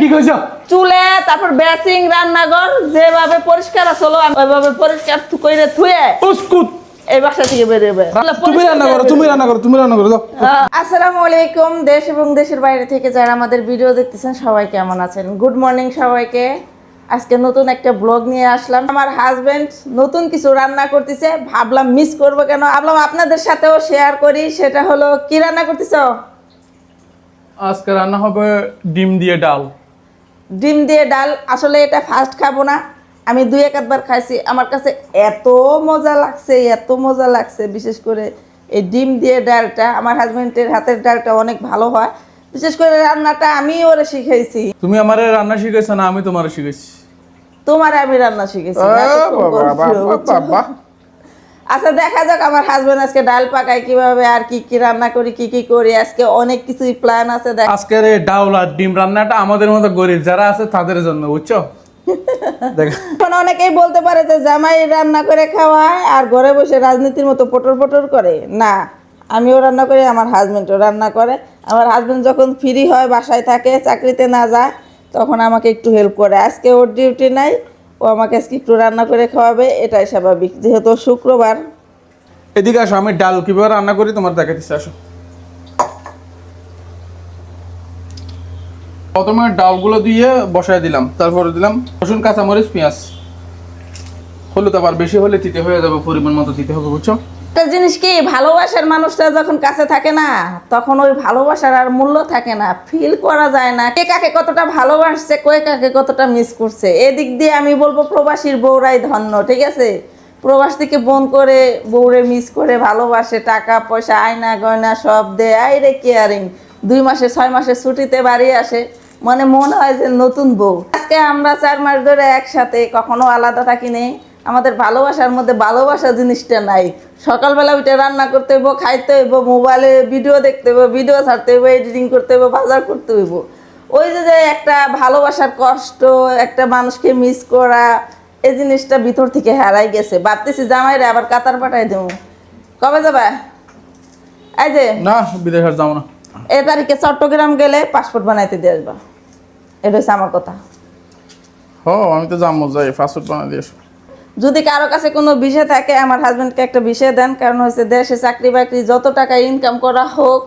কি কইছ? চুলে তারপর বেসিং রান্নাঘর যেভাবে পরিষ্কার আসলো আমি ওইভাবে পরিষ্কার কইরে থুয়ে উস্কুত। এই বাসা থেকে বেরোবে তুমি রান্না করো তুমি রান্না করো তুমি রান্না করো আসসালামু আলাইকুম দেশ এবং দেশের বাইরে থেকে যারা আমাদের ভিডিও দেখতেছেন সবাই কেমন আছেন? গুড মর্নিং সবাইকে। আজকে নতুন একটা ব্লগ নিয়ে আসলাম। আমার হাজবেন্ড নতুন কিছু রান্না করতেছে ভাবলাম মিস করব কেন? ভাবলাম আপনাদের সাথেও শেয়ার করি সেটা হলো কি রান্না করতেছ? আজকে রান্না হবে ডিম দিয়ে ডাল। ডিম দিয়ে ডাল আসলে এটা ফার্স্ট খাব না। আমি দুই এক একবার খাইছি আমার কাছে এত মজা লাগছে এত মজা লাগছে বিশেষ করে এই ডিম দিয়ে ডালটা। আমার হাজবেন্ডের হাতের ডালটা অনেক ভালো হয়। বিশেষ করে রান্নাটা আমি ওরে শিখাইছি। তুমি আমারে রান্না শিখাইছো না আমি তোমার শিখাইছি? তোমার আমি রান্না শিখেছি আচ্ছা দেখা যাক আমার হাজবেন্ড আজকে ডাল পাকায় কীভাবে আর কি কি রান্না করি কি কি করি। আজকে অনেক কিছুই প্ল্যান আছে দেখ। আজকের এই ডাউল আর ডিম রান্নাটা আমাদের মতো গরিব যারা আছে তাদের জন্য বুঝছ? এখন অনেকেই বলতে পারে যে জামাই রান্না করে খাওয়ায় আর ঘরে বসে রাজনীতির মতো পটর পটর করে। না আমিও রান্না করি আমার হাজবেন্ডও রান্না করে। আমার হাজবেন্ড যখন ফ্রি হয় বাসায় থাকে চাকরিতে না যায় তখন আমাকে একটু হেল্প করে। আজকে ওর ডিউটি নাই ও আমাকে আজকে একটু রান্না করে খাওয়াবে, এটাই স্বাভাবিক। যেহেতু শুক্রবার। এদিকে আসো, আমি ডাল কীভাবে রান্না করি তোমার দেখা দিচ্ছে, আসো। প্রথমে ডালগুলো দিয়ে বসায় দিলাম, তারপরে দিলাম রসুন, কাঁচামরিচ, পেঁয়াজ। হলুদ আবার বেশি হলে তিতে হয়ে যাবে, পরিমাণ মতো দিতে হবে, বুঝছ? একটা জিনিস কি, ভালোবাসার মানুষটা যখন কাছে থাকে না, তখন ওই ভালোবাসার আর মূল্য থাকে না ফিল করা যায় না। কে কাকে কতটা ভালোবাসছে কে কাকে কতটা মিস করছে। এদিক দিয়ে আমি বলব প্রবাসীর বউরাই ধন্য, ঠিক আছে? প্রবাস থেকে বোন করে, বউরে মিস করে, ভালোবাসে, টাকা, পয়সা, আয়না, গয়না, সব দেয়। আই রে কেয়ারিং দুই মাসে, ছয় মাসে ছুটিতে বাড়ি আসে। মানে মনে হয় যে নতুন বউ। আজকে আমরা চার মাস ধরে একসাথে, কখনো আলাদা থাকি নেই। আমাদের ভালোবাসার মধ্যে ভালোবাসা জিনিসটা নাই। সকালবেলা উঠে রান্না করতে হইব খাইতে হইব মোবাইলে ভিডিও দেখতে হইব ভিডিও ছাড়তে হইব এডিটিং করতে হইব বাজার করতে হইব। ওই যে যে একটা ভালোবাসার কষ্ট একটা মানুষকে মিস করা এই জিনিসটা ভিতর থেকে হারাই গেছে। ভাবতেছি জামাইরে আবার কাতার পাঠাই দেবো। কবে যাবা? এই যে না বিদেশ যাব না। এ তারিখে চট্টগ্রাম গেলে পাসপোর্ট বানাইতে দিয়ে আসবা। এটা হচ্ছে আমার কথা। হ আমি তো যাব যাই ফাস্টফুড বানাই দিয়ে আসব। যদি কারও কাছে কোনো বিষয় থাকে, আমার হাজব্যান্ডকে একটা বিষয় দেন। কারণ হচ্ছে দেশে চাকরি বাকরি যত টাকা ইনকাম করা হোক,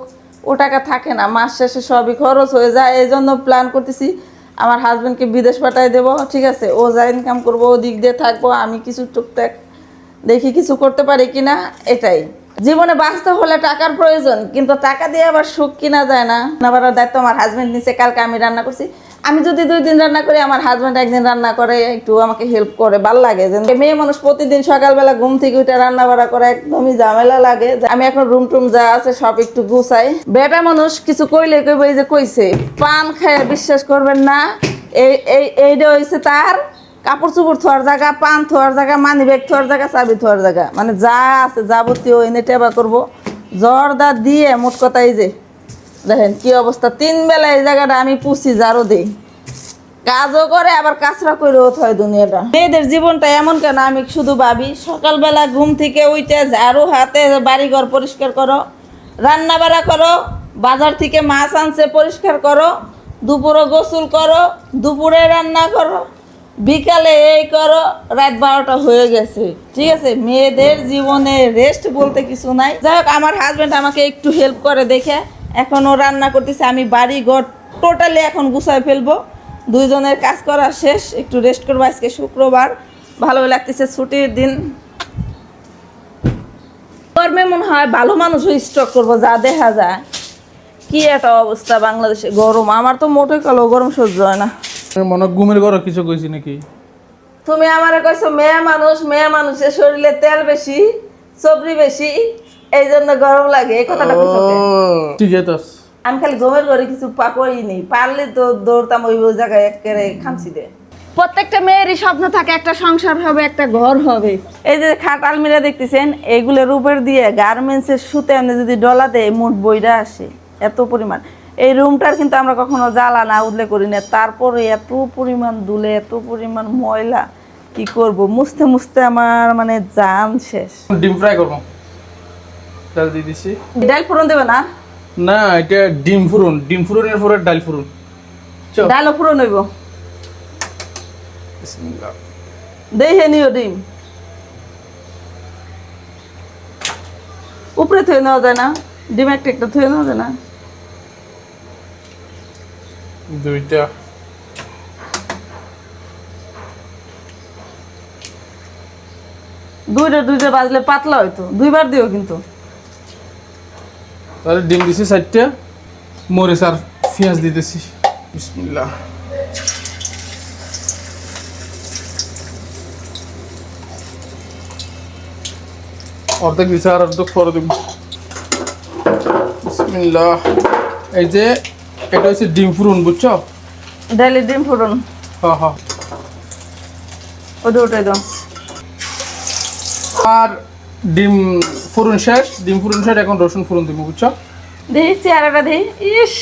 ও টাকা থাকে না। মাস শেষে সবই খরচ হয়ে যায়। এই জন্য প্ল্যান করতেছি, আমার হাজব্যান্ডকে বিদেশ পাঠাই দেবো, ঠিক আছে? ও যা ইনকাম করব, ও দিক দিয়ে থাকব, আমি কিছু টুকটাক দেখি কিছু করতে পারি কিনা, এটাই। জীবনে বাঁচতে হলে টাকার প্রয়োজন, কিন্তু টাকা দিয়ে আবার সুখ কিনা যায় না। আবার দায়িত্ব আমার হাজব্যান্ড নিচে কালকে আমি রান্না করছি। আমি যদি দুই দিন রান্না করি, আমার হাজব্যান্ড একদিন রান্না করে, একটু আমাকে হেল্প করে, ভালো লাগে। যে মেয়ে মানুষ প্রতিদিন সকালবেলা ঘুম থেকে উঠে রান্না বাড়া করে, একদমই ঝামেলা লাগে। আমি এখন রুম টুম যা আছে সব একটু গুছাই। বেটা মানুষ কিছু কইলে কইবে, এই যে কইছে, পান খায় বিশ্বাস করবেন না, এই এই এইটা হয়েছে তার কাপড় চোপড় থোয়ার জায়গা, পান থোয়ার জায়গা মানি ব্যাগ থোয়ার জায়গা, চাবি থোয়ার জায়গা। মানে যা আছে যাবতীয় এনে টেবা করব। জর্দা দিয়ে, মোট কথা এই যে দেখেন কি অবস্থা? তিন বেলা এই জায়গাটা আমি পুষি জারো দিই। কাজও করে, আবার কাঁচরা করেও হয় দুনিয়াটা। মেয়েদের জীবনটা এমন কেন? আমি শুধু ভাবি, সকালবেলা ঘুম থেকে উইটে ঝাড়ু হাতে বাড়িঘর পরিষ্কার করো রান্না বাড়া করো, বাজার থেকে মাছ আনছে পরিষ্কার করো দুপুরে গোসল করো, দুপুরে রান্না করো, বিকালে এই করো, রাত বারোটা হয়ে গেছে। ঠিক আছে? মেয়েদের জীবনে রেস্ট বলতে কিছু নাই। যাই হোক, আমার হাজব্যান্ড আমাকে একটু হেল্প করে দেখে। এখন ও রান্না করতেছে আমি বাড়ি ঘর টোটালি এখন গুছায় ফেলব। দুইজনের কাজ করা শেষ একটু রেস্ট করব আজকে শুক্রবার। ভালো লাগতেছে ছুটির দিন। গরমে মনে হয় ভালো মানুষও স্টক করব যা দেখা যায়। কি একটা অবস্থা বাংলাদেশে গরম। আমার তো মোটে কালো গরম সহ্য হয় না। মনে ঘুমের ঘরে কিছু কইছি নাকি? তুমি আমারে কইছো মেয়ে মানুষ মেয়ে মানুষের শরীরে তেল বেশি সবজি বেশি। এই জন্য গরম লাগে এই কথাটা ঠিক আছে আমি খালি ঘুমের ঘরে কিছু পাকই নেই পারলে তো দৌড়তাম ওই জায়গায় একেবারে খামছি দে। প্রত্যেকটা মেয়েরই স্বপ্ন থাকে একটা সংসার হবে একটা ঘর হবে। এই যে খাট আলমিরা দেখতেছেন উপর দিয়ে গার্মেন্টসের সুতে আপনি যদি ডলা দেয় মোট বইটা আসে এত পরিমাণ। এই রুমটার কিন্তু আমরা কখনো জ্বালা না উঠলে করি না। তারপরে এত পরিমাণ দুলে এত পরিমাণ ময়লা কি করব? মুছতে মুছতে আমার মানে জান শেষ। ডিম ফ্রাই করব। তেল দিয়ে দিছি। ডাল ফোড়ন দেবে না? না এটা ডিম ফুরন ডিম ফুরনের পরে ডাল ফুরন বুঝছ ডালও পুরো নইব বিসমিল্লাহ। দেখে নিও ডিম। উপরে থুয়ে নেওয়া যায় না। ডিম একটা একটা থুয়ে নেওয়া যায় না। দুইটা। দুইটা দুইটা বাজলে পাতলা হয়তো দুইবার দিও কিন্তু। তাহলে ডিম দিছি চারটে মরিচ আর পেঁয়াজ দিতেছি বিসমিল্লাহ। অর্ধেক দিছে আর অর্ধেক পরে দিব। বিসমিল্লাহ। এই যে এটা হচ্ছে ডিম ফুরুন বুঝছ? ডাইলে ডিম ফুটন হ্যাঁ হ্যাঁ। ওটা উঠাই দাও। আর ডিম ফুরুন শেষ ডিম ফুরুন শেষ এখন রসুন ফুরুন দিব বুঝছো দেখি চেহারাটা দেখি ইস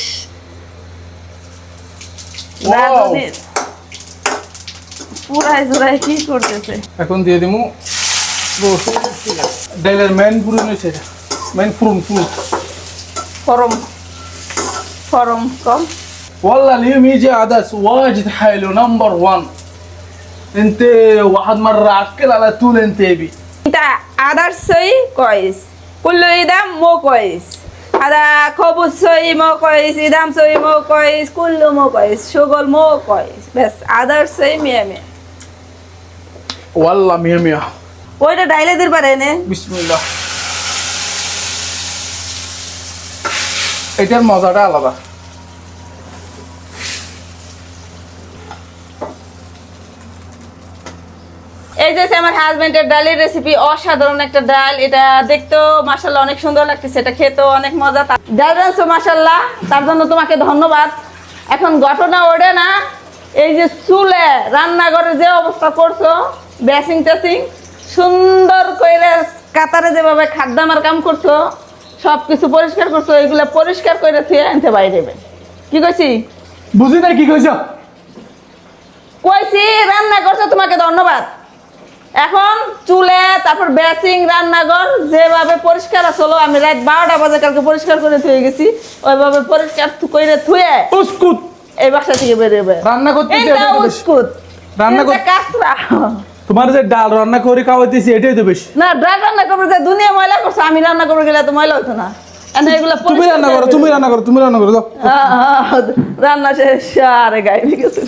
Wow! পুরাই জুড়াই কি করতেছে এখন দিয়ে দিব রসুন ডাইলের মেন ফুরুন হয়েছে মেন ফুরুন ফুরুন ফরম ফরম কম والله اليوم يجي عدس واجد حلو نمبر 1 انت واحد مره اكل على طول انت بي আদারসই কয়েস কুল্লু ইদাম মো কয়েস আদা খবর সই মো কয়েস ইদাম সই মো কয়েস কুল্লু মো কয়েস সুগল মো কয়েস ব্যাস আদারসই মিয়া মিয়া। ওয়াল্লা মিয়া মিয়া। ওইটা ডাইলে দিতে পারে নে। বিসমিল্লাহ। এটার মজাটা আলাদা। এই যে আমার হাজবেন্ডের ডালের রেসিপি অসাধারণ একটা ডাল। এটা দেখতেও মাসাল্লাহ অনেক সুন্দর লাগতেছে এটা খেতেও অনেক মজা। ডাল রাঁধছো মাসাল্লাহ তার জন্য তোমাকে ধন্যবাদ। এখন ঘটনা ওড়ে না এই যে চুলে রান্নাঘরে যে অবস্থা করছ ব্যাসিং ট্যাসিং সুন্দর করে কাতারে যেভাবে খাদ্যামার কাম করছ সব কিছু পরিষ্কার করছ এগুলো পরিষ্কার করে থুয়ে আনতে বাইরে কি কইছি? বুঝি না কি কইছ? কইছি রান্না করছ তোমাকে ধন্যবাদ। এখন চুলে তারপর বেসিং রান্নাঘর যেভাবে পরিষ্কার আসলো আমি রাত বারোটা বাজে কালকে পরিষ্কার করে থুয়ে গেছি। ওইভাবে পরিষ্কার করে থুয়ে উস্কুত। এই বাসা থেকে বেরোবে রান্না করতেছি এটা এটাই তো বেশি। উস্কুত। রান্না এটা কর- কাঁচরা। তোমার যে ডাল রান্না করে খাওয়াইতেছি এটাই তো বেশি। না ড্রাই রান্না করব যে দুনিয়া ময়লা করছ আমি রান্না করব গেলে তো ময়লা হতো না। তুমি রান্না করো তুমি রান্না করো তুমি রান্না করো রান্না শেষ আরে গায়ে গেছে।